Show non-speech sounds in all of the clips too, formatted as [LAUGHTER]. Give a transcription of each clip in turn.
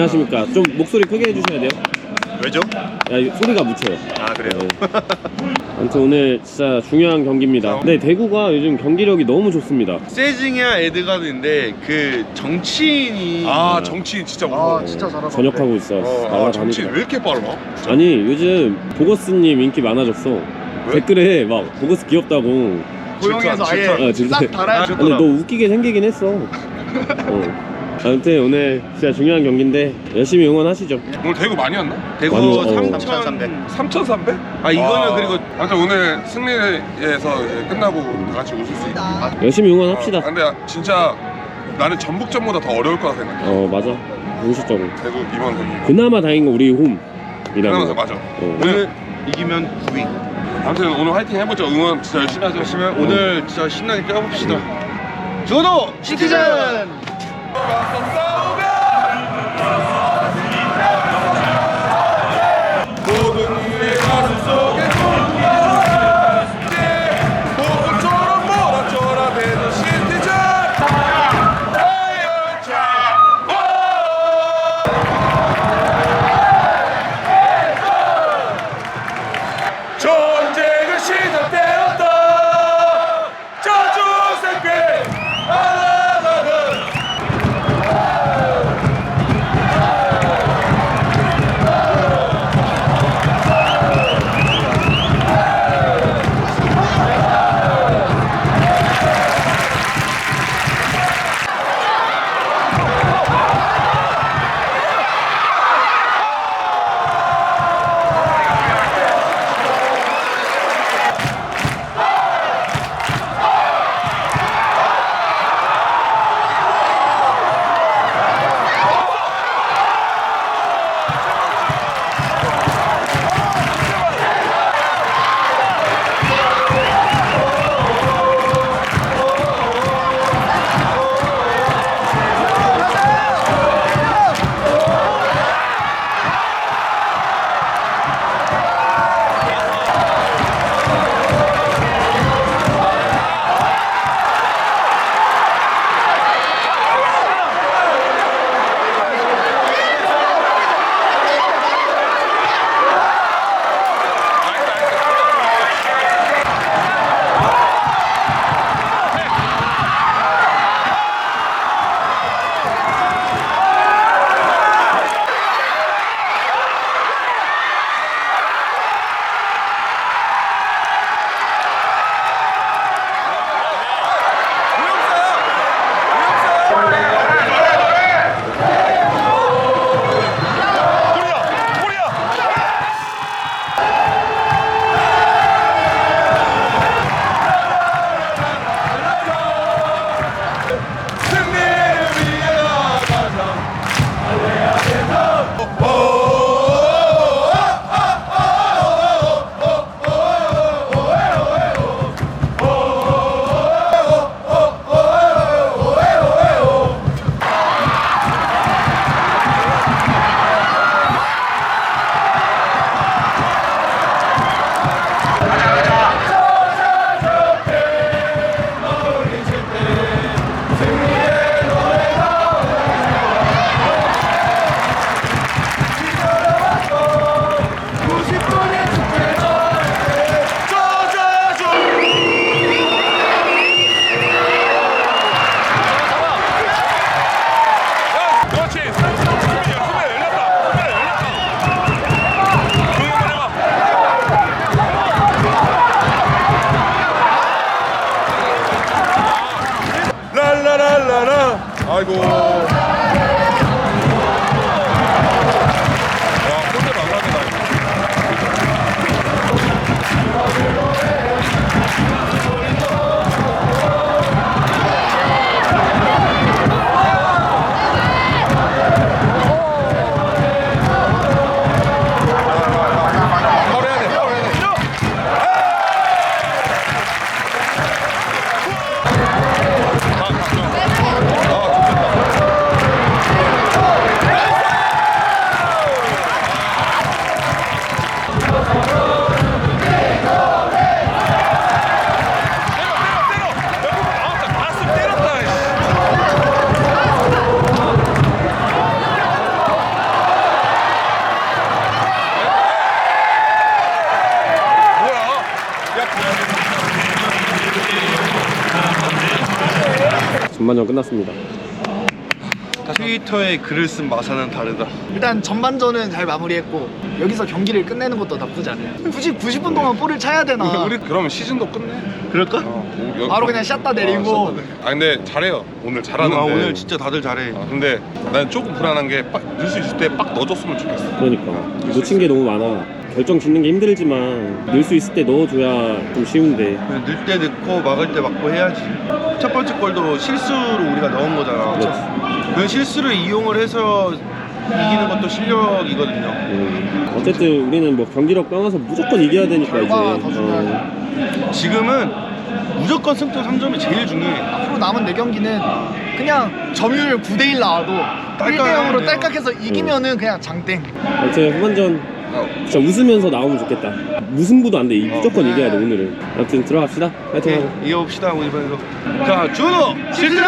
안녕하십니까. 좀 목소리 크게 해주셔야 돼요. 왜죠? 야, 소리가 묻혀요. 아 그래요? 네. 아무튼 오늘 진짜 중요한 경기입니다. 네, 대구가 요즘 경기력이 너무 좋습니다. 세징이야 에드가드인데 그 정치인이 아 정치인 진짜 무서워. 아 진짜 잘하고 전역하고 있어. 어, 아, 정치인 왜 이렇게 빨라? 아니 요즘 보거스님 인기 많아졌어. 댓글에 막 보거스 귀엽다고. 고용해서 아예 어, 진짜. 싹 달아야 근데 너 웃기게 생기긴 했어. [LAUGHS] 어. 아무튼 오늘 진짜 중요한 경기인데 열심히 응원하시죠. 오늘 대구 많이 왔나? 대구 많이- 어. 3,300 3,300? 아 이거는 그리고 아무튼 오늘 승리에서 이제 끝나고 다 같이 웃을 수 있게. 열심히 응원합시다. 아, 근데 진짜 나는 전북전보다 더 어려울 거라 생각해. 어 맞아. 공식적으로. 대구 이번 경기. 그나마 다행인 거 우리 홈이라는 그나마 거. 맞아. 어. 오늘 이기면 9위 아무튼 오늘 화이팅 해보죠. 응원 진짜 열심히 하죠. 열심히 오늘 진짜 신나게 뛰어봅시다 저도 시티즌 บอกสมโซ่ 전전 끝났습니다. 트위터에 글을 쓴 마사는 다르다. 일단 전반전은 잘 마무리했고 여기서 경기를 끝내는 것도 나쁘지 않아요. 굳이 90분 동안 볼을 차야 되나? 우리 그러면 시즌도 끝내. 그럴까? 어, 여- 바로 그냥 샷다 내리고. 어, 샷다 내리- 아 근데 잘해요. 오늘 잘하는데. 아 오늘 진짜 다들 잘해. 아, 근데 난 조금 불안한 게 넣을 수 있을 때 빡 넣어줬으면 좋겠어. 그러니까 놓친 게 너무 많아. 결정 짓는 게 힘들지만 넣을 수 있을 때 넣어줘야 좀 쉬운데. 넣을 때 넣고 막을 때 막고 해야지. 첫 번째 골도 실수로 우리가 넣은 거잖아. 그렇지. 그 실수를 이용을 해서 이기는 것도 실력이거든요. 음, 어쨌든 우리는 뭐 경기력 떠나서 무조건 이겨야 되니까 이제. 결과가 더 어, 중요하죠. 지금은 무조건 승점 3점이 제일 중요해. 앞으로 남은 네 경기는 그냥 점유율 9대1 나와도 1대 딸깍하네요. 0으로 딸깍해서 이기면은 그냥 장땡. 아무튼 후반전 어, 진짜 웃으면서 나오면 좋겠다. 무승부도 안 돼. 이- 무조건 네. 이겨야 돼 오늘은. 아무튼 들어갑시다. 하고. 오케이, 이어봅시다 우리 이번에도. 자 준호 실드!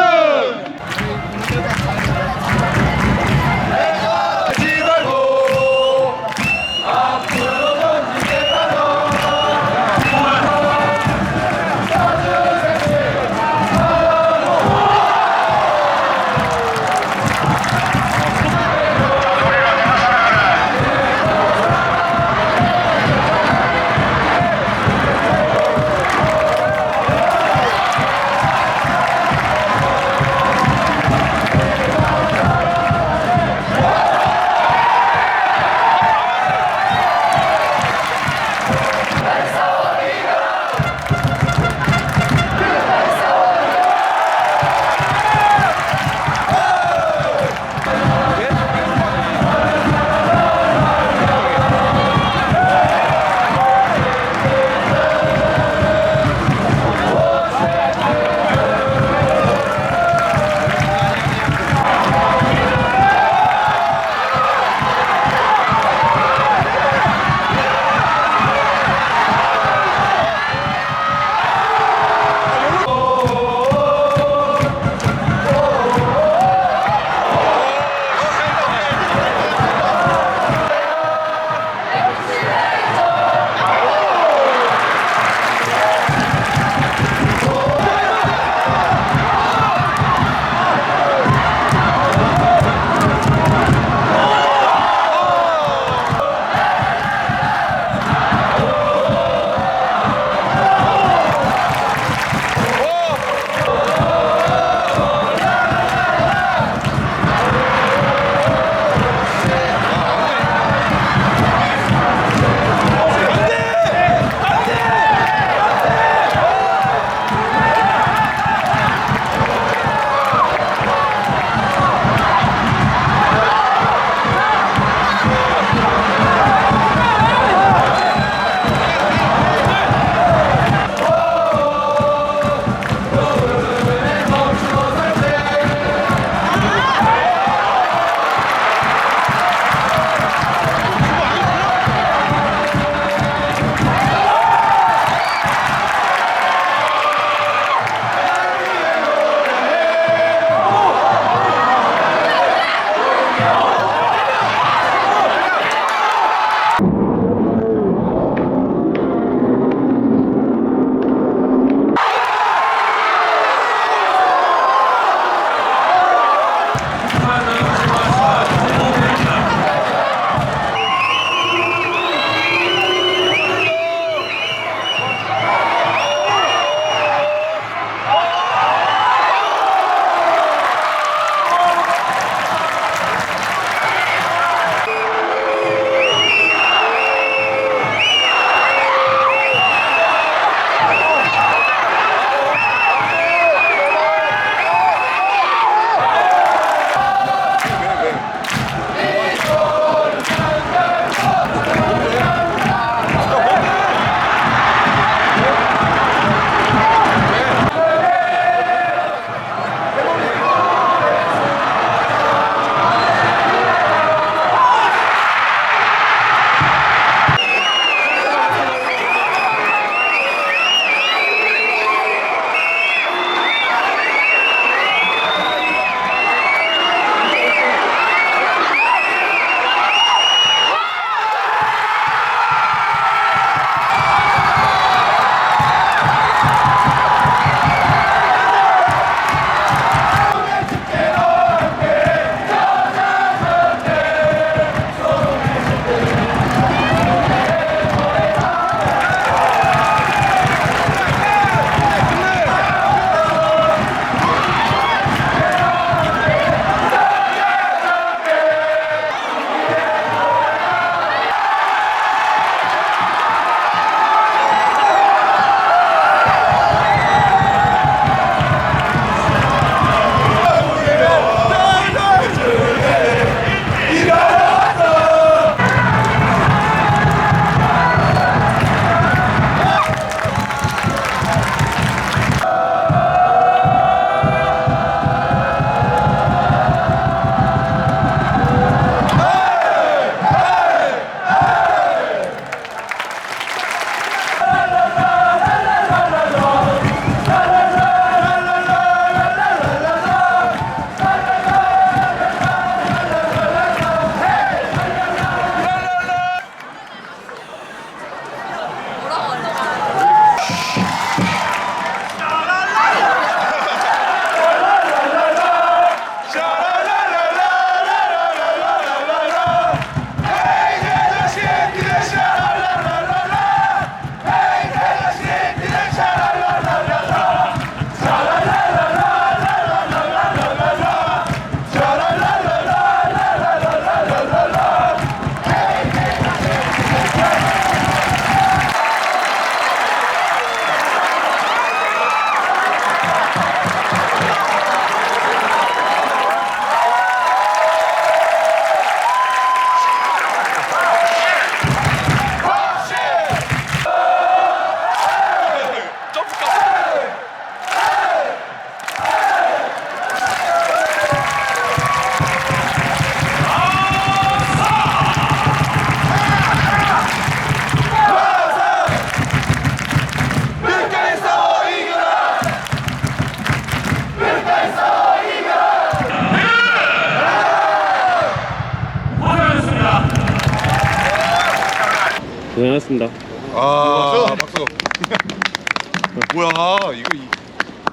고생하셨습니다. 아 박수 [LAUGHS] 뭐야 이거 이,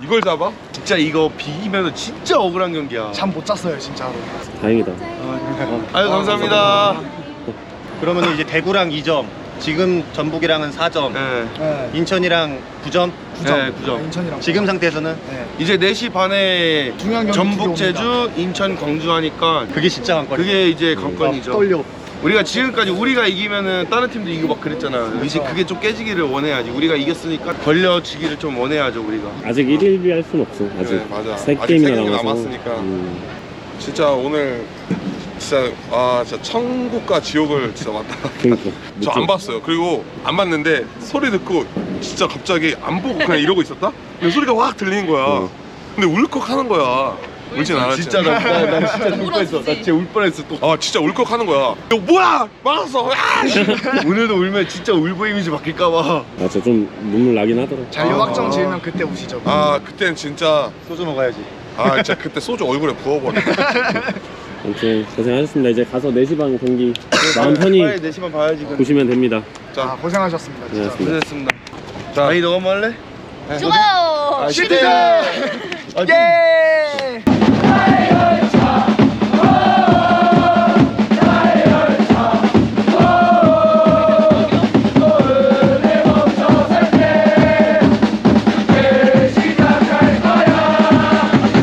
이걸 잡아? 진짜 이거 비기면 진짜 억울한 경기야. 잠 못 잤어요 진짜로 다행이다. 아유 감사합니다. 그러면 이제 대구랑 2점, 지금 전북이랑은 4점, 네. 네 인천이랑 9점. 9점 네, 9점. 인천이랑 지금 상태에서는 네. 이제 4시 반에 중요한 경기 전북, 들어옵니다. 제주, 인천, 광주 하니까 그게 진짜 관건. 그게 이제 관건이죠. 떨려 우리가 지금까지 우리가 이기면은 다른 팀도 이기고 막 그랬잖아. 이제 그게 좀 깨지기를 원해야지. 우리가 이겼으니까 걸려지기를 좀 원해야죠 우리가. 아직 1일 비 할 순 없어. 아직 그래, 맞아. 세 아직 게임이나 세 경기 남아서. 남았으니까. 음, 진짜 오늘 진짜 아 진짜 천국과 지옥을 진짜 왔다 그러니까. [LAUGHS] 저 안 봤어요 그리고 안 봤는데 소리 듣고 진짜 갑자기 안 보고 그냥 이러고 있었다? 근데 소리가 확 들리는 거야 어. 근데 울컥 하는 거야 울진 않았지 진짜 나, 나, 나 진짜 [LAUGHS] 울 뻔했어. 나 진짜 울 뻔했어 또. 아 진짜 울컥 하는 거야 이거 뭐야 막았어 야! 씨! [LAUGHS] 오늘도 울면 진짜 울보 이미지 바뀔까봐. 맞아, 좀 눈물 나긴 하더라. 잔류 아. 확정 지으면 그때 우시죠 아 그땐 진짜 소주 먹어야지. 아 진짜 그때 소주 얼굴에 부어버려 [LAUGHS] 아무튼 고생하셨습니다. 이제 가서 4시 반 경기 마음 편히 빨리 4시만 봐야지. 그럼. 보시면 됩니다. 아 자, 고생하셨습니다 진짜 고생하셨습니다. 고생했습니다. 자 아니 너 한번 할래? 좋아요. 아, 시대! 아, 좀- 예!